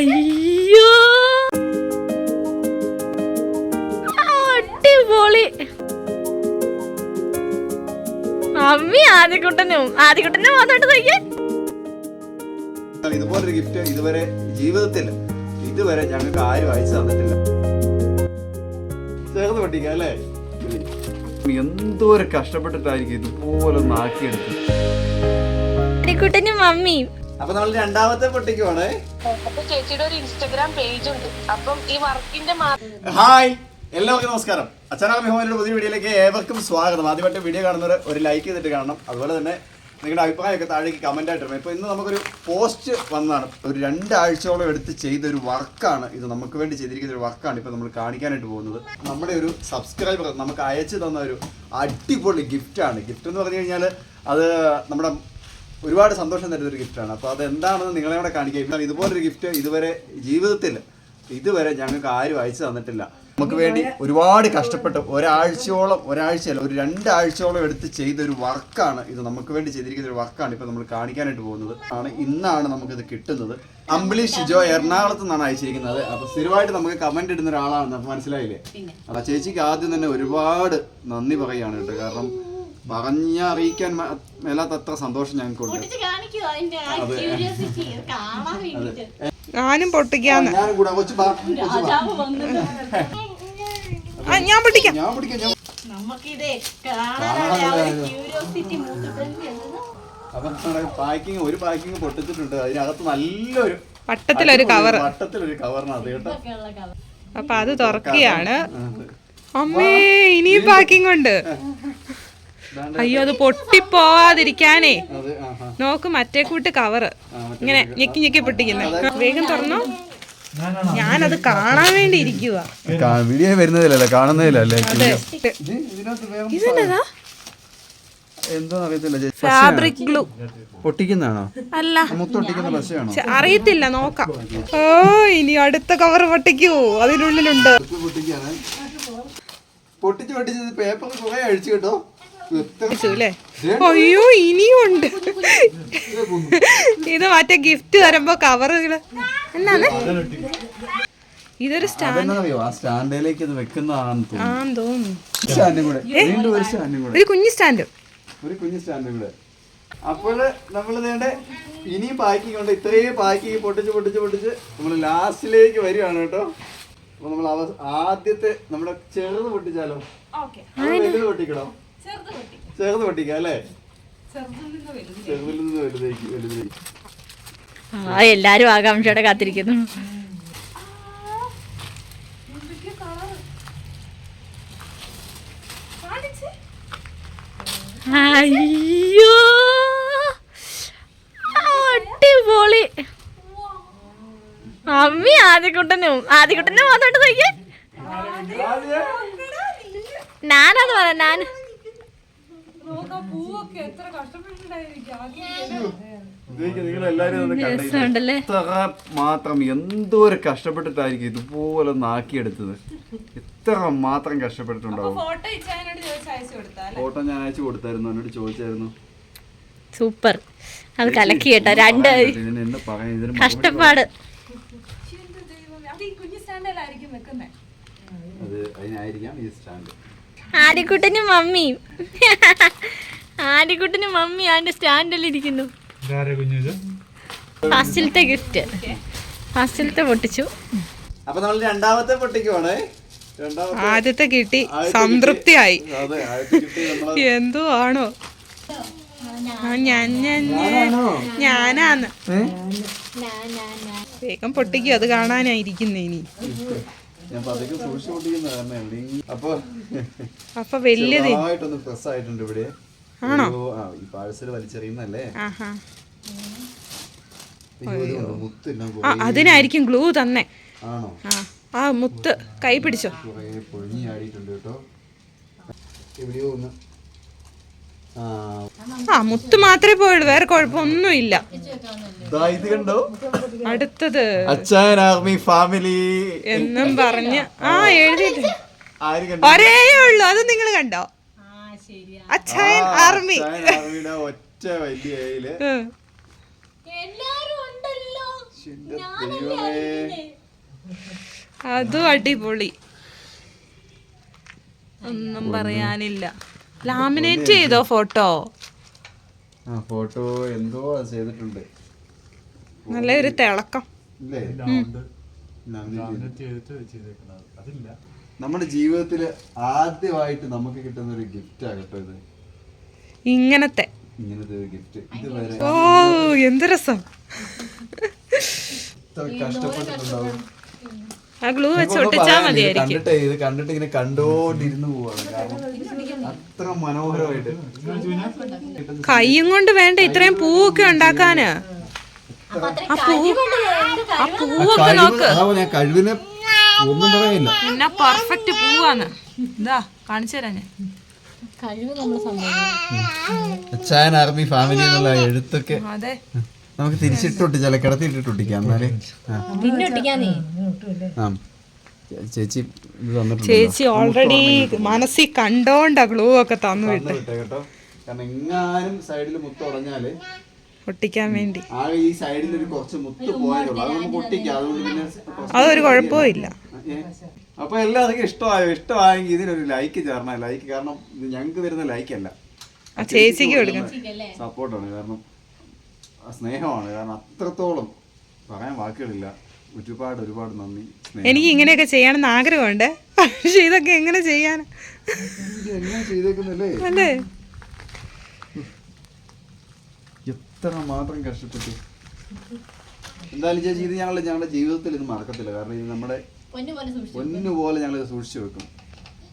അയ്യോ. അടിപൊളി. അമ്മി ആദ്യക്കുട്ടനും ആദ്യക്കുട്ടനും വന്നോട്ട് നോക്കിയേ. ഇതുപോലൊരു ഗിഫ്റ്റ് ഇതുവരെ ജീവിതത്തിൽ ഇതുവരെ ഞങ്ങൾക്ക് ആരും അയച്ചു തന്നിട്ടില്ല. ചേർന്ന് പൊട്ടിക്കാം അല്ലേ? എന്തോരം കഷ്ടപ്പെട്ടിട്ടായിരിക്കും ഇതുപോലെ ആദ്യക്കുട്ടനും മമ്മിയും അപ്പൊ നമ്മൾ രണ്ടാമത്തെ പൊട്ടിക്കുവാണ്. ഒരു പേജ് ഉണ്ട്. അപ്പം ഈ വർക്കിന്റെ ഹായ് എല്ലാവർക്കും നമസ്കാരം. അച്ഛനാ ഹോമന്റെ പുതിയ വീഡിയോയിലേക്ക് ഏവർക്കും സ്വാഗതം. ആദ്യമായിട്ട് വീഡിയോ കാണുന്നവർ ഒരു ലൈക്ക് ചെയ്തിട്ട് കാണണം. അതുപോലെ തന്നെ നിങ്ങളുടെ അഭിപ്രായമൊക്കെ താഴേക്ക് കമന്റ് ആയിട്ട് ഇപ്പോൾ ഇന്ന് നമുക്കൊരു പോസ്റ്റ് വന്നതാണ്. ഒരു രണ്ടാഴ്ചയോളം എടുത്ത് ചെയ്ത ഒരു വർക്കാണ്. ഇത് നമുക്ക് വേണ്ടി ചെയ്തിരിക്കുന്ന ഒരു വർക്കാണ് ഇപ്പോൾ നമ്മൾ കാണിക്കാനായിട്ട് പോകുന്നത്. നമ്മുടെ ഒരു സബ്സ്ക്രൈബർ നമുക്ക് അയച്ചു തന്ന ഒരു അടിപൊളി ഗിഫ്റ്റാണ് ഗിഫ്റ്റ് എന്ന് പറഞ്ഞു കഴിഞ്ഞാൽ അത് നമ്മുടെ ഒരുപാട് സന്തോഷം തരുന്ന ഒരു ഗിഫ്റ്റാണ് അപ്പോൾ അത് എന്താണെന്ന് നിങ്ങളെ കൂടെ കാണിക്കുക ഇതുപോലൊരു ഗിഫ്റ്റ് ഇതുവരെ ജീവിതത്തിൽ ഇതുവരെ ഞങ്ങൾക്ക് ആരും അയച്ചു തന്നിട്ടില്ല. നമുക്ക് വേണ്ടി ഒരുപാട് കഷ്ടപ്പെട്ട് ഒരാഴ്ചയോളം ഒരാഴ്ചയല്ല ഒരു രണ്ടാഴ്ചയോളം എടുത്ത് ചെയ്ത ഒരു വർക്കാണ് ഇത്. നമുക്ക് വേണ്ടി ചെയ്തിരിക്കുന്ന ഒരു വർക്കാണ് ഇപ്പോൾ നമ്മൾ കാണിക്കാനായിട്ട് പോകുന്നത്. ആണ് ഇന്നാണ് നമുക്കിത് കിട്ടുന്നത്. അമ്പിളി ഷിജോ എറണാകുളത്ത് നിന്നാണ് അയച്ചിരിക്കുന്നത്. അപ്പോൾ സ്ഥിരമായിട്ട് നമുക്ക് കമന്റ് ഇടുന്ന ഒരാളാണ് മനസ്സിലായില്ലേ? അപ്പോൾ ചേച്ചിക്ക് ആദ്യം തന്നെ ഒരുപാട് നന്ദി പറയുകയാണ് കേട്ടോ. കാരണം പറഞ്ഞറിയിക്കാൻ അറിയിക്കാൻ മേലാത്തത്ര സന്തോഷം ഞങ്ങൾക്കുണ്ട്. ഞാനും പൊട്ടിക്കാന്ന്. ഞാൻ പൊട്ടിക്കാം. ഞാൻ പൊട്ടിക്കാം പാക്കിങ് ഒരു പാക്കിങ് പൊട്ടിച്ചിട്ടുണ്ട്. അതിനകത്ത് നല്ലൊരു വട്ടത്തിലൊരു കവർ വട്ടത്തിലൊരു അത് കേട്ടോ. അപ്പൊ അത് തുറക്കുകയാണ്. അമ്മേ ഇനിയും പാക്കിംഗ് ഉണ്ട്. അയ്യോ അത് പൊട്ടിപ്പോവാതിരിക്കാനേ. നോക്ക് മറ്റേ കൂട്ട് കവറ് ഇങ്ങനെ ഞെക്കി ഞെക്കി പൊട്ടിക്കുന്നത് വേഗം തുറന്നോ. ഞാനത് കാണാൻ വേണ്ടി ഇരിക്കുക വീഡിയോ വരുന്നതിലല്ലേ? കാണുന്നതിലല്ലേ? ഇതെന്നതാ? Fabric glue. പൊട്ടിക്കുന്നതാണോ? അല്ല. അറിയത്തില്ല നോക്കാം. ഓ ഇനി അടുത്ത കവർ പൊട്ടിക്കൂ. അതിനുള്ളിലുണ്ട്. പൊട്ടിച്ച് പൊട്ടിച്ച് പേപ്പർ കുറെ അഴിച്ചു കേട്ടോ. അല്ലേ അയ്യോ ഇനിയുണ്ട്. ഇത് മറ്റേ ഗിഫ്റ്റ് തരുമ്പോ കവറുകൾ എന്നാണ്? ഇതൊരു സ്റ്റാൻഡിലേക്ക് ഇത് വെക്കുന്നതാണെന്ന് തോന്നുന്നു. ആന്ന് തോന്നുന്നു. സ്റ്റാൻഡും കൂടെ. വീണ്ടും ഒരു കുഞ്ഞു സ്റ്റാൻഡ്. ഒരു കുഞ്ഞു സ്റ്റാൻഡും കൂടെ. അപ്പോൾ നമ്മൾ വേണ്ട ഇനിയും പാക്കിംഗ് ഉണ്ട് ഇത്രയും പാക്കിങ് പൊട്ടിച്ച് പൊട്ടിച്ച് പൊട്ടിച്ച് നമ്മൾ ലാസ്റ്റിലേക്ക് വരികയാണ് കേട്ടോ. അപ്പൊ നമ്മൾ ആദ്യത്തെ നമ്മുടെ ചെറുത് പൊട്ടിച്ചാലോ? വലുത് പൊട്ടിക്കണോ? ചെറുത് പൊട്ടിക്കാം. അല്ലേ? ചെറുതിൽ നിന്ന് വലുതേക്ക് വലുതേക്ക് ആ എല്ലാരും ആകാംക്ഷയോടെ കാത്തിരിക്കുന്നു. അയ്യോ! അടിപൊളി. അമ്മി ആദ്യക്കുട്ടനും ആദ്യക്കുട്ടനും വന്നോട്ട് തയ്ക്കാൻ ഞാനത് പറയാം ഞാൻ ഇതേക്ക് നിങ്ങൾ ഇത്ര മാത്രം എന്തോരം കഷ്ടപ്പെട്ടിട്ടായിരിക്കും ഇതുപോലെ നാക്കിയെടുത്തത് ആക്കിയെടുത്തത്. ഇത്ര മാത്രം കഷ്ടപ്പെട്ടിട്ടുണ്ടാവും. ഫോട്ടോ ഞാൻ അയച്ചു കൊടുത്തായിരുന്നു എന്നോട് ചോദിച്ചായിരുന്നു. സൂപ്പർ. അത് കലക്കി കേട്ടോ രണ്ട് ഇതിന് എന്താ പറയാൻ ഇതിന് മറുപടി കഷ്ടപ്പാട്. അത് അതിനായിരിക്കാം ഈ സ്റ്റാൻഡ്. ആര്യക്കുട്ടനും മമ്മിയും. ആര്യക്കുട്ടനും മമ്മി ആന്റെ സ്റ്റാൻഡിൽ ഇരിക്കുന്നു. ഫസ്റ്റിലത്തെ ഗിഫ്റ്റ്. ഫസ്റ്റിലത്തെ പൊട്ടിച്ചു. അപ്പൊ നമ്മൾ രണ്ടാമത്തെ പൊട്ടിക്കുവാണ്. രണ്ടാമത്തെ ആദ്യത്തെ കിട്ടി. സംതൃപ്തിയായി. എന്തോ ആണോ? ആ, ഞാൻ ഞാൻ ഞാൻ. ഞാനാന്ന്. വേഗം പൊട്ടിക്കും അത് കാണാനായിരിക്കുന്നേ ഇനി. അപ്പൊ വലിയത്. ആയിട്ടുണ്ട് ഇവിടെ. ആണോ? ഈ പാഴ്സൽ വലിച്ചെറിയുന്നല്ലേ അതിനായിരിക്കും ഗ്ലൂ തന്നെ. ആണോ? ആ മുത്ത് കൈ പിടിച്ചോ. ആ. മുത്ത് മാത്രമേ പോയുള്ളൂ വേറെ കുഴപ്പമൊന്നും ഇല്ല ഇത് കണ്ടോ? അടുത്തത്. അച്ഛൻ ആർമി ഫാമിലി. എന്നും പറഞ്ഞ്. ആ എഴുതി ആര് കണ്ടു? ഒരേ ഉള്ളു അത് നിങ്ങൾ കണ്ടോ? അച്ഛൻ ആർമി. അച്ചായൻ ആർമിയുടെ ഒറ്റ വലിയ ദൈവമേ. അതും അടിപൊളി. ഒന്നും പറയാനില്ല. ലാമിനേറ്റ് ചെയ്തോ. ഫോട്ടോ? ആ ഫോട്ടോ എന്തോ ചെയ്തിട്ടുണ്ട്. നല്ലൊരു തിളക്കം. ഇല്ലേ? ലാമിനേറ്റ് ചെയ്തിട്ട് ചെയ്തേക്കുന്നത് അതില്ല. നമ്മുടെ ജീവിതത്തിൽ ആദ്യമായിട്ട് നമുക്ക് കിട്ടുന്ന ഒരു ഗിഫ്റ്റ് ആകട്ടോ ഇത്. ഇങ്ങനത്തെ. ഇങ്ങനത്തെ ഒരു ഗിഫ്റ്റ് ഇതുവരെ ഓ എന്ത് രസം. ഇത്ര കഷ്ടപ്പെട്ടിട്ടുണ്ടാവും. ആ ഗ്ലൂ വെച്ച് ഒട്ടിച്ചാ മതിയായിരിക്കും. കണ്ടിട്ട് ഇത് കണ്ടിട്ട് ഇങ്ങനെ കണ്ടോണ്ടിരുന്നു പോവാണ്. കാരണം അത്ര മനോഹരമായിട്ട് കൈയും കൊണ്ട് വേണ്ട ഇത്രയും പൂവൊക്കെ ഉണ്ടാക്കാന്. ആ പൂ ആ പൂവൊക്കെ നോക്ക്. കഴിവിനെ ഒന്നും തടയില്ല എന്നാ പെർഫെക്റ്റ് പൂവാന്ന് ഇതാ കാണിച്ചു തരാം ഞാൻ. അച്ചായൻ ആർമി ഫാമിലി എന്നുള്ള എഴുത്തൊക്കെ അതെ. നമുക്ക് തിരിച്ചിട്ടൊട്ടിച്ചാലേ കിടത്തിയിട്ടിട്ടൊട്ടിക്കാം എന്നാലേ. ആ. ആ. ചേച്ചി ഇത് തന്നിട്ടുണ്ട്. ചേച്ചി ഓൾറെഡി മനസ്സിൽ കണ്ടോണ്ട ഗ്ലൂ ഒക്കെ തന്നു വിട്ട്. കേട്ടോ. കാരണം എങ്ങാനും സൈഡിൽ മുത്ത് ഉടഞ്ഞാൽ ഒട്ടിക്കാൻ വേണ്ടി. ആകെ ഈ സൈഡിൽ ഒരു കുറച്ച് മുത്ത് പോയതുള്ളൂ അത് നമുക്ക് ഒട്ടിക്കാം അതുകൊണ്ട് പിന്നെ കുറച്ച് അതൊരു കുഴപ്പവും ഇല്ല. ഏ? അപ്പൊ എല്ലാവർക്കും ഇഷ്ടമായോ? ഇഷ്ടമായെങ്കിൽ ഇതിനൊരു ലൈക്ക് ചേർന്ന ലൈക്ക് കാരണം ഇത് ഞങ്ങൾക്ക് വരുന്ന ലൈക്ക് അല്ല. ചേച്ചിക്ക് സപ്പോർട്ടാണ് കാരണം സ്നേഹമാണ്. കാരണം അത്രത്തോളം പറയാൻ വാക്കുകളില്ല. ഒരുപാട് ഒരുപാട് നന്ദി സ്നേഹം. എനിക്ക് ഇങ്ങനെയൊക്കെ ചെയ്യണമെന്ന് ആഗ്രഹമുണ്ട്. പക്ഷെ ഇതൊക്കെ എങ്ങനെ ചെയ്യാൻ അല്ലേ? എത്ര മാത്രം കഷ്ടപ്പെട്ടു. എന്തായാലും ചേച്ചി ഇത് ഞങ്ങളുടെ ഞങ്ങളുടെ ജീവിതത്തിൽ ഇത് മറക്കത്തില്ല. കാരണം ഇത് നമ്മുടെ പൊന്നു പോലെ ഞങ്ങൾ സൂക്ഷിച്ചു വെക്കും.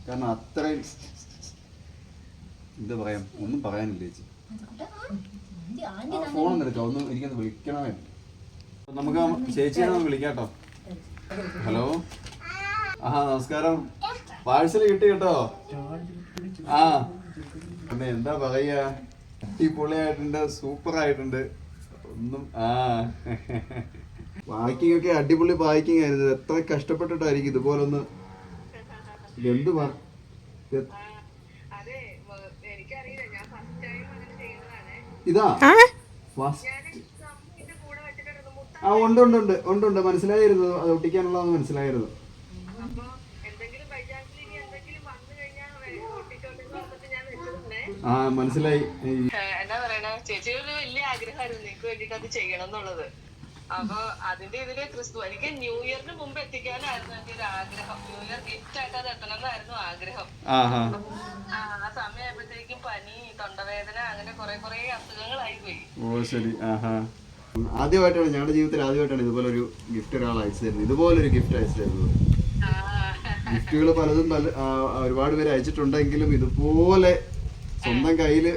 കാരണം അത്രയും എന്താ പറയാം ഒന്നും പറയാനില്ല ചേച്ചി. ഫോണൊന്നും എടുക്കാം ഒന്ന് എനിക്കൊന്ന് വിളിക്കണമേ. നമുക്ക് ചേച്ചിയെ നമുക്ക് വിളിക്കാം കേട്ടോ. ഹലോ? ആ നമസ്കാരം. പാഴ്സൽ കിട്ടി കേട്ടോ. ആ പിന്നെ എന്താ പറയാ? അടിപൊളിയായിട്ടുണ്ട് സൂപ്പർ ആയിട്ടുണ്ട് ഒന്നും ആ. പാക്കിംഗ് ഒക്കെ അടിപൊളി പാക്കിംഗ് ആയിരുന്നു. എത്ര കഷ്ടപ്പെട്ടിട്ടായിരിക്കും ഇതുപോലെ ഒന്ന് എന്ത് ഇതാ. ആ? ഉണ്ട് ഉണ്ട് ഉണ്ട് ഉണ്ട് ഉണ്ട്. മനസ്സിലായിരുന്നു. അത് ഒട്ടിക്കാനുള്ളതെന്ന് മനസ്സിലായിരുന്നു. ആ മനസ്സിലായി. എന്താ പറയണ? ചേച്ചി ഒരു വലിയ ആഗ്രഹമായിരുന്നു. നിനക്ക് വേണ്ടിട്ട് അത് ചെയ്യണം എന്നുള്ളത്. അപ്പൊ അതിന്റെ ഇതിൽ ക്രിസ്തു എനിക്ക് ന്യൂ ഇയറിന് മുമ്പ് എത്തിക്കാനായിരുന്നു എന്റെ ഒരു ആഗ്രഹം. ന്യൂ ഇയർ ഗിഫ്റ്റ് ആയിട്ട് അത് എത്തണം എന്നായിരുന്നു ആഗ്രഹം ആ സമയമായപ്പോഴത്തേക്കും പനി തൊണ്ടവേദന അങ്ങനെ കുറെ കുറെ അസുഖങ്ങളായി പോയി. ഓ ശരി. ആഹാ. ആദ്യമായിട്ടാണ് ഞങ്ങളുടെ ജീവിതത്തിൽ ആദ്യമായിട്ടാണ് ഇതുപോലെ ഒരു ഗിഫ്റ്റ് ഒരാൾ അയച്ചു തരുന്നത്. ഇതുപോലെ ഒരു ഗിഫ്റ്റ് അയച്ചു തരുന്നത്. ഗിഫ്റ്റുകൾ പലതും പല ഒരുപാട് പേര് അയച്ചിട്ടുണ്ടെങ്കിലും ഇതുപോലെ സ്വന്തം കയ്യിൽ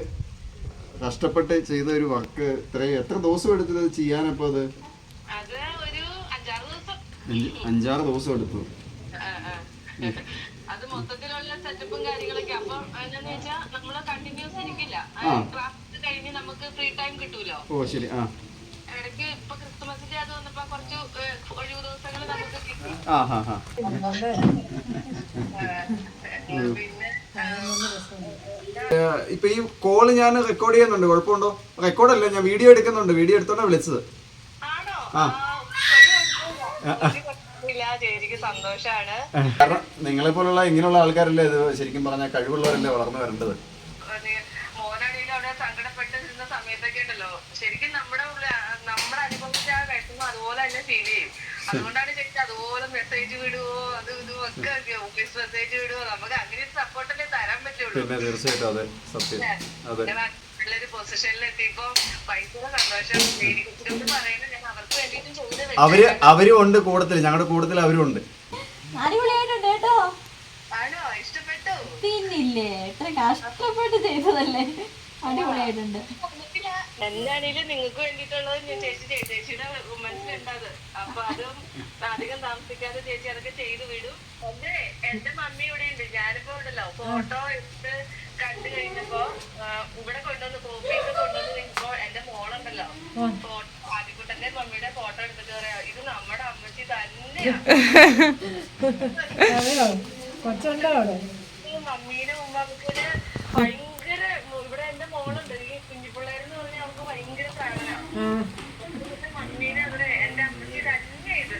കഷ്ടപ്പെട്ട് ചെയ്ത ഒരു വർക്ക് ഇത്രയും എത്ര ദിവസം എടുത്തത് ചെയ്യാനപ്പോ അത് ഒരു അഞ്ചാറ് ദിവസം അഞ്ച്- അഞ്ചാറ് ദിവസം എടുത്തു. അത് മൊത്തത്തിലുള്ള സെറ്റപ്പും കാര്യങ്ങളൊക്കെ. അപ്പൊ എന്താന്ന് വെച്ചാ നമ്മൾ കണ്ടിന്യൂസ് ഇരിക്കില്ല. ആ. ക്ലാസ് കഴിഞ്ഞ് നമുക്ക് ഫ്രീ ടൈം കിട്ടൂലോ? ഓ ശരി. ആ. ഇടയ്ക്ക് ഇപ്പൊ ക്രിസ്മസിന്റെ അത് വന്നപ്പോ കുറച്ച് ഒഴിവ് ദിവസങ്ങൾ നമുക്ക് കിട്ടി. പിന്നെ ഇപ്പൊ ഈ കോൾ ഞാൻ റെക്കോർഡ് ചെയ്യുന്നുണ്ട്. കുഴപ്പമുണ്ടോ? റെക്കോർഡല്ല ഞാൻ വീഡിയോ എടുക്കുന്നുണ്ട്. വീഡിയോ എടുത്തോണ്ടാ വിളിച്ചത്. ആണോ? ആ. ആ, ഒരു കുഴപ്പമില്ല. ഒരു കുഴപ്പമില്ല ചേച്ചിക്ക് സന്തോഷാണ് കാരണം നിങ്ങളെ പോലുള്ള ഇങ്ങനെയുള്ള ആൾക്കാരല്ലേ ഇത് ശരിക്കും പറഞ്ഞാൽ കഴിവുള്ളവരല്ലേ വളർന്നു വരേണ്ടത് മോനാണെങ്കിലും അവിടെ സങ്കടപ്പെട്ട് നിന്ന സമയത്തൊക്കെ ഉണ്ടല്ലോ. ശരിക്കും നമ്മുടെ നമ്മൾ അനുഭവിച്ച ആ വിഷമം അതുപോലെ തന്നെ ഫീൽ ചെയ്യും. അതുകൊണ്ടാണ് ശരിക്കും അതുപോലെ മെസ്സേജ് വിടുവോ അത് ഇതും ഒക്കെ ഓഫീസ് മെസ്സേജ് വിടുവോ. നമുക്ക് അങ്ങനെ സപ്പോർട്ട് സപ്പോർട്ടല്ലേ തരാൻ പറ്റുള്ളൂ. പിന്നെ തീർച്ചയായിട്ടും അതെ സത്യം. അതെ. പൊസിഷനിൽ എത്തിയപ്പോ ഭയങ്കര സന്തോഷം. പറയുന്നത് ഞാൻ അവർ അവരും ഉണ്ട് കൂടത്തിൽ ഞങ്ങളുടെ കൂട്ടത്തിൽ അവരും ഉണ്ട്. അടിപൊളിയായിട്ടുണ്ട് കേട്ടോ. ആണോ? ഇഷ്ടപ്പെട്ടു. പിന്നില്ലേ? എത്ര കഷ്ടപ്പെട്ട് ചെയ്തതല്ലേ? അടിപൊളിയായിട്ടുണ്ട്. എന്താണേലും നിങ്ങൾക്ക് വേണ്ടിയിട്ടുള്ളത് ഞാൻ ചേച്ചി ചെയ്തു ചേച്ചിയുടെ മനസ്സിലുണ്ടത്. അപ്പൊ അതും അധികം താമസിക്കാതെ ചേച്ചി അതൊക്കെ ചെയ്തു വിടും. എന്റെ എന്റെ മമ്മി ഇവിടെ ഉണ്ട്. ഞാനിപ്പോ ഉണ്ടല്ലോ. ഫോട്ടോ എടുത്ത് കണ്ടു കഴിഞ്ഞപ്പോ ഇവിടെ കൊണ്ടുവന്ന് കോപ്പിയൊക്കെ കൊണ്ടുവന്ന് കഴിഞ്ഞപ്പോ എന്റെ മോളുണ്ടല്ലോ. ഫോട്ടോ തന്നെ മമ്മിയുടെ ഫോട്ടോ എടുത്തിട്ട് പറയാ ഇത് നമ്മുടെ അമ്മച്ചി തന്നെയാണ് കൊച്ചുണ്ടോ അവിടെ? ഈ മമ്മീനെ ഉമ്മാക്കുന് ഭയങ്കര ഇവിടെ എന്റെ മോളുണ്ട്. ഈ കുഞ്ഞിപ്പിള്ളേരെന്ന് പറഞ്ഞാൽ അവർക്ക് ഭയങ്കര സാധനം മമ്മീനെ അവിടെ എന്റെ അമ്മച്ചി തന്നെ ഇത്.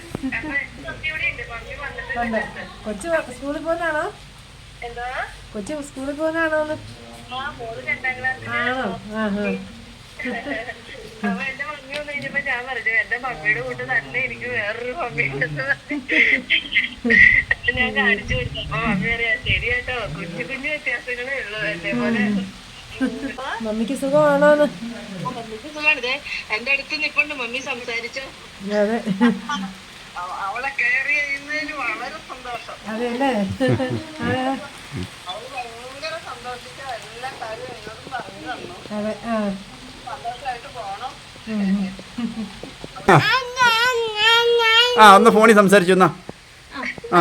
കൊച്ചു സ്കൂളിൽ പോകുന്നാണോ എന്താ? കൊച്ചു സ്കൂളിൽ പോകുന്നാണോ ആണോ? ആഹ്. കഴിഞ്ഞപ്പോ ഞാൻ പറഞ്ഞു എന്റെ മമ്മിയുടെ കൂട്ട് തന്നെ എനിക്ക് വേറൊരു മമ്മി ഉണ്ടെന്ന് പറഞ്ഞു. ഞാൻ കാണിച്ചു കൊടുത്തു. അപ്പൊ മമ്മി പറയാ ശരി കേട്ടോ കുഞ്ഞു കുഞ്ഞു വ്യത്യാസങ്ങളേ ഉള്ളൂ എന്നെ പോലെ. മമ്മിക്ക് സുഖമാണോന്ന്? മമ്മിക്ക് സുഖമാണ്. എന്റെ അടുത്ത് നിപ്പുണ്ട് മമ്മി സംസാരിച്ചോ. അതെ അവ- അവളെ കെയർ ചെയ്യുന്നതിന് വളരെ സന്തോഷം. അതെ അല്ലേ? ആ, അവൾ ഭയങ്കര സന്തോഷിച്ച എല്ലാ കാര്യവും എന്നോടും പറഞ്ഞു തന്നു. അതെ ആ ഒന്ന് ഫോണിൽ സംസാരിച്ചു എന്നാ. ആ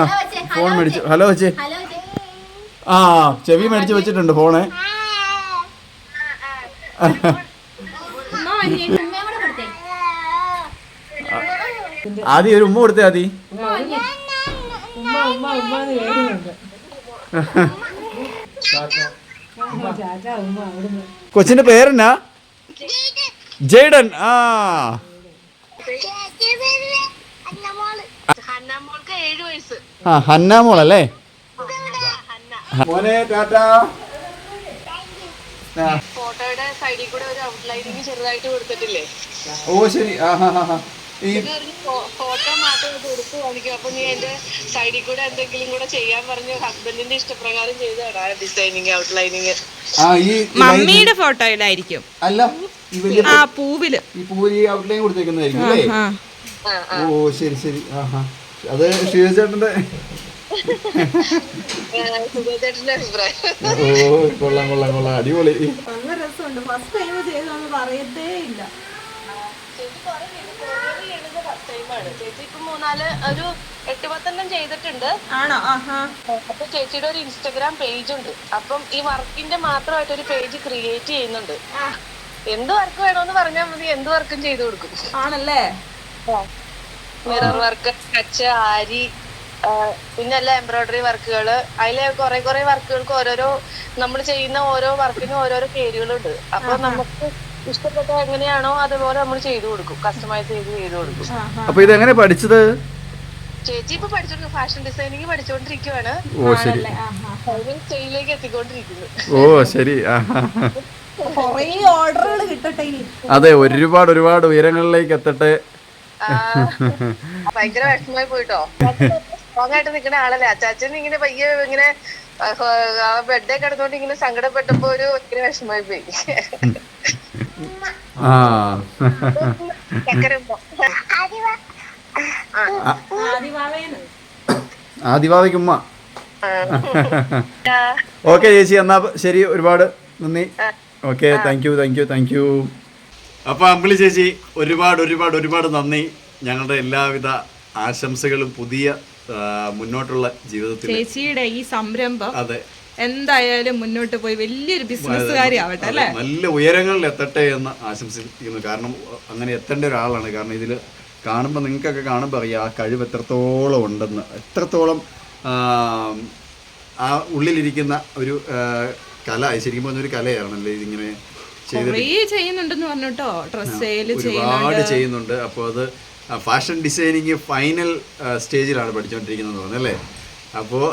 ഫോൺ മേടിച്ചു. ഹലോ വെച്ചേ ആ ചെവി മേടിച്ച് വെച്ചിട്ടുണ്ട് ഫോണ്. ആദ്യം ഒരു ഉമ്മ കൊടുത്തേ ആദ്യ കൊച്ചിന്റെ ഉമ്മ ഉമ്മ എന്ന് കേൾക്കുന്നുണ്ട് ആ, ചാച്ച ഉമ്മ അവിടുന്ന് കൊച്ചിന്റെ പേരെന്നാ ജെയ്ഡൻ ആ. ആ ഹന്ന മോളല്ലേ? ഹന്ന മോനെ ടാറ്റാ. ഫോട്ടോയുടെ സൈഡിൽ കൂടെ ഒരു ഔട്ട്ലൈനിങ് ചെറുതായിട്ട് കൊടുത്തിട്ടില്ലേ ഓ ശരി. ആ ഹാ ഹാ ഹാ. ഈ ഫോട്ടോ മാത്രം എടുത്ത് കാണിക്കും അപ്പൊ നീ എന്റെ സൈഡിൽ കൂടെ എന്തെങ്കിലും കൂടെ ചെയ്യാൻ പറഞ്ഞു ഹസ്ബൻഡിന്റെ ഇഷ്ടപ്രകാരം ചെയ്തതാണ് ആ ഡിസൈനിങ് ഔട്ട്ലൈനിങ് ആ ഈ ഈ മമ്മിയുടെ ഫോട്ടോയിലായിരിക്കും അല്ല ഈ വലിയ ആ പൂവിൽ. ഈ ഔട്ട്ലൈൻ കൊടുത്തേക്കുന്നതായിരിക്കും അല്ലേ? ആ ഓ ശരി ശരി. ആ അത് സുഖേട്ടന്റെ അഭിപ്രായം. ഓ കൊള്ളാം കൊള്ളാം കൊള്ളാം. അടിപൊളി. നല്ല രസമുണ്ട്. ഫസ്റ്റ് ടൈം പറയത്തേ ഇല്ല. ചേച്ചി കുറെ ചേച്ചി ഇപ്പൊ മൂന്നാൽ ഒരു എട്ട് പത്തെണ്ണം ചെയ്തിട്ടുണ്ട്. ആണോ? ആഹാ അപ്പൊ ചേച്ചിയുടെ ഒരു ഇൻസ്റ്റഗ്രാം പേജ് ഉണ്ട്. അപ്പം ഈ വർക്കിന്റെ മാത്രമായിട്ട് ഒരു പേജ് ക്രിയേറ്റ് ചെയ്യുന്നുണ്ട്. എന്ത് വർക്ക് വേണമെന്ന് പറഞ്ഞാൽ മതി. എന്ത് വർക്കും ചെയ്തു കൊടുക്കും. ആണല്ലേ? മിറർ വർക്ക് സ്കച്ച് ആരി പിന്നെ എല്ലാ എംബ്രോയിഡറി വർക്കുകൾ അതിലെ കുറെ കുറെ വർക്കുകൾക്ക് ഓരോരോ നമ്മൾ ചെയ്യുന്ന ഓരോ വർക്കിനും ഓരോരോ പേരുകളുണ്ട്. അപ്പൊ നമുക്ക് ഇഷ്ടപ്പെട്ട എങ്ങനെയാണോ അതുപോലെ നമ്മൾ ചെയ്തു കൊടുക്കും. കസ്റ്റമൈസ് ചെയ്ത് ചെയ്തു കൊടുക്കും. അപ്പൊ എങ്ങനെ പഠിച്ചത്? ചേച്ചി ഇപ്പൊ പഠിച്ചോണ്ട് ഫാഷൻ ഡിസൈനിങ് പഠിച്ചുകൊണ്ടിരിക്കുവാണ് ഓ ശരി. സ്റ്റൈലിലേക്ക് എത്തിക്കൊണ്ടിരിക്കുന്നു. ഓ ശരി. ഓർഡറുകൾ കിട്ടട്ടെ ഇനി. അതെ ഒരുപാട് ഒരുപാട് ഉയരങ്ങളിലേക്ക് എത്തട്ടെ. ആ, ഭയങ്കര വിഷമമായി പോയിട്ടോ. സ്ട്രോങ് ആയിട്ട് നിൽക്കുന്ന ആളല്ലേ? അച്ചാച്ചൻ ഇങ്ങനെ പയ്യെ ഇങ്ങനെ ബെഡേ കിടന്നോണ്ട് ഇങ്ങനെ സങ്കടപ്പെട്ടപ്പോ ഒരു ഭയങ്കര വിഷമമായി പോയി. ആ. ചക്കര ഉമ്മ. ആദിവാവേന്ന് ആദിവാദിക്ക് ഉമ്മ ഓക്കെ ചേച്ചി എന്നാ ശരി ഒരുപാട് നന്ദി. Okay thank you thank you thank you അപ്പൊ അമ്പിളി ചേച്ചി ഒരുപാട് ഒരുപാട് ഒരുപാട് നന്ദി. ഞങ്ങളുടെ എല്ലാവിധ ആശംസകളും പുതിയ മുന്നോട്ടുള്ള ജീവിതത്തിൽ ചേച്ചിയുടെ ഈ സംരംഭം അതെ. എന്തായാലും മുന്നോട്ട് പോയി. വലിയൊരു ബിസിനസ്സുകാരി ആവട്ടെ അല്ലേ? നല്ല ഉയരങ്ങളിൽ എത്തട്ടെ എന്ന് ആശംസിക്കുന്നു. കാരണം അങ്ങനെ എത്തേണ്ട ഒരാളാണ്. കാരണം ഇതിൽ കാണുമ്പോൾ നിങ്ങൾക്കൊക്കെ കാണുമ്പോൾ അറിയാം ആ കഴിവ് എത്രത്തോളം ഉണ്ടെന്ന്. എത്രത്തോളം ആ, ഉള്ളിലിരിക്കുന്ന ഒരു കല ശരിക്കും പറഞ്ഞ ഒരു കലയാണല്ലേ ഇതിങ്ങനെ കുറേ ചെയ്യുന്നുണ്ടെന്ന് പറഞ്ഞിട്ടോ. ഡ്രസ് ഒരുപാട് ചെയ്യുന്നുണ്ട്. അപ്പോൾ അത് ഫാഷൻ ഡിസൈനിങ് ഫൈനൽ സ്റ്റേജിലാണ് പഠിച്ചുകൊണ്ടിരിക്കുന്നത് തോന്നുന്നു അല്ലേ? അപ്പോൾ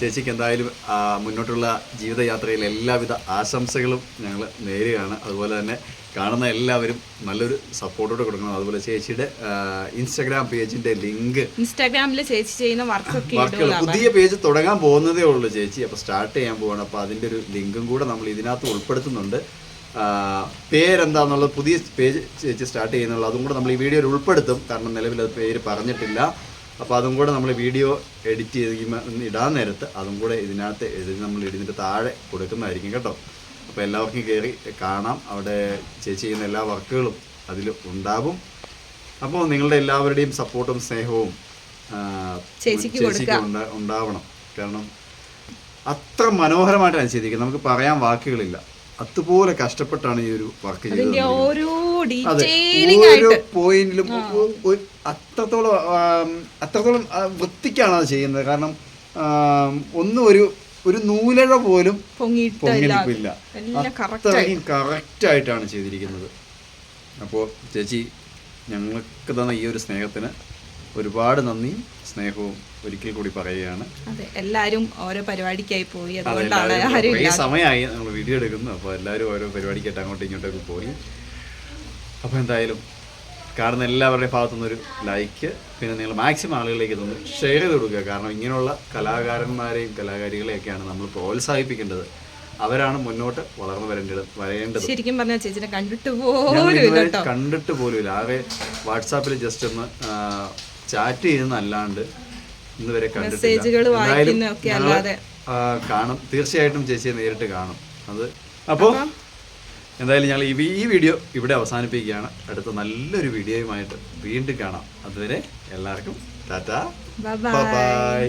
ചേച്ചിക്ക് എന്തായാലും മുന്നോട്ടുള്ള ജീവിതയാത്രയിൽ എല്ലാവിധ ആശംസകളും ഞങ്ങൾ നേരുകയാണ്. അതുപോലെ തന്നെ കാണുന്ന എല്ലാവരും നല്ലൊരു സപ്പോർട്ടോടെ കൊടുക്കണം. അതുപോലെ ചേച്ചിയുടെ ഇൻസ്റ്റാഗ്രാം പേജിന്റെ ലിങ്ക്. ഇൻസ്റ്റാഗ്രാമിൽ ചേച്ചി ചെയ്യുന്ന വർക്കുകൾ പുതിയ പേജ് തുടങ്ങാൻ പോകുന്നതേ ഉള്ളൂ ചേച്ചി. അപ്പോൾ സ്റ്റാർട്ട് ചെയ്യാൻ പോവാണ്. അപ്പോൾ അതിന്റെ ഒരു ലിങ്കും കൂടെ നമ്മൾ ഇതിനകത്ത് ഉൾപ്പെടുത്തുന്നുണ്ട്. പേരെന്താന്നുള്ളത് പുതിയ പേജ് ചേച്ചി സ്റ്റാർട്ട് ചെയ്യുന്നുള്ളൂ അതും കൂടെ നമ്മൾ ഈ വീഡിയോയിൽ ഉൾപ്പെടുത്തും. കാരണം നിലവിൽ അത് പേര് പറഞ്ഞിട്ടില്ല. അപ്പോൾ അതും കൂടെ നമ്മൾ വീഡിയോ എഡിറ്റ് ചെയ്ത് ഇടാൻ നേരത്ത് അതും കൂടെ ഇതിനകത്ത് എഴുതി നമ്മൾ ഇതിന്റെ താഴെ കൊടുക്കുന്നതായിരിക്കും കേട്ടോ. അപ്പോൾ എല്ലാവർക്കും കയറി കാണാം. അവിടെ ചേച്ചി ചെയ്യുന്ന എല്ലാ വർക്കുകളും അതിൽ ഉണ്ടാവും. അപ്പോൾ നിങ്ങളുടെ എല്ലാവരുടെയും സപ്പോർട്ടും സ്നേഹവും ചേച്ചിക്ക് ഉണ്ടാവണം. കാരണം അത്ര മനോഹരമായിട്ടാണ് ചെയ്തിരിക്കുന്നത്. നമുക്ക് പറയാൻ വാക്കുകളില്ല. അതുപോലെ കഷ്ടപ്പെട്ടാണ് ഈ ഒരു വർക്ക് ചെയ്യുന്നത് ചെയ്തത് ഓരോ ഡീറ്റെയിലിംഗ് ഓരോ ആയിട്ട്. പോയിന്റിലും അത്രത്തോളം അത്രത്തോളം വൃത്തിക്കാണ് അത് ചെയ്യുന്നത്. കാരണം ഒന്ന് ഒരു ഒരു നൂലഴ പോലും പൊങ്ങിയിട്ടില്ല. കറക്റ്റ് അത്രയും കറക്റ്റ് ആയിട്ടാണ് ചെയ്തിരിക്കുന്നത്. അപ്പോൾ ചേച്ചി ഞങ്ങൾക്ക് തന്ന ഈ ഒരു സ്നേഹത്തിന് ഒരുപാട് നന്ദി. സ്നേഹവും ഒരിക്കൽ കൂടി പറയുകയാണ്. അതെ എല്ലാരും ഓരോ പരിപാടിക്കായി പോയി. അതുകൊണ്ടാണ് എല്ലാവരും സമയമായി നമ്മൾ വീഡിയോ എടുക്കുന്നു. അപ്പോൾ എല്ലാവരും ഓരോ പരിപാടിക്കായിട്ട് അങ്ങോട്ടും ഇങ്ങോട്ടൊക്കെ പോയി. അപ്പോൾ എന്തായാലും കാണുന്ന എല്ലാവരുടെയും ഭാഗത്തുനിന്നൊരു ലൈക്ക് പിന്നെ നിങ്ങൾ മാക്സിമം ആളുകളിലേക്ക് ഇതൊന്ന് ഷെയർ ചെയ്ത് കൊടുക്കുക. കാരണം ഇങ്ങനെയുള്ള കലാകാരന്മാരെയും കലാകാരികളെയൊക്കെയാണ് നമ്മൾ പ്രോത്സാഹിപ്പിക്കേണ്ടത്. അവരാണ് മുന്നോട്ട് വളർന്നു വരേണ്ടത് വരേണ്ടത്. ശരിക്കും പറഞ്ഞ ചേച്ചിനെ കണ്ടിട്ട് പോലും ഇല്ല കണ്ടിട്ട് പോലുമില്ല. ആകെ വാട്സാപ്പിൽ ജസ്റ്റ് ഒന്ന് ചാറ്റ് ചെയ്യുന്നല്ലാണ്ട് ഇന്ന് വരെ കണ്ടിട്ടില്ല. കാണും. തീർച്ചയായിട്ടും ചേച്ചിയെ നേരിട്ട് കാണും. അത് അപ്പോൾ എന്തായാലും ഞങ്ങൾ ഈ വീഡിയോ ഇവിടെ അവസാനിപ്പിക്കുകയാണ്. അടുത്ത നല്ലൊരു വീഡിയോയുമായിട്ട് വീണ്ടും കാണാം. അതുവരെ എല്ലാവർക്കും ടാറ്റ. ബൈ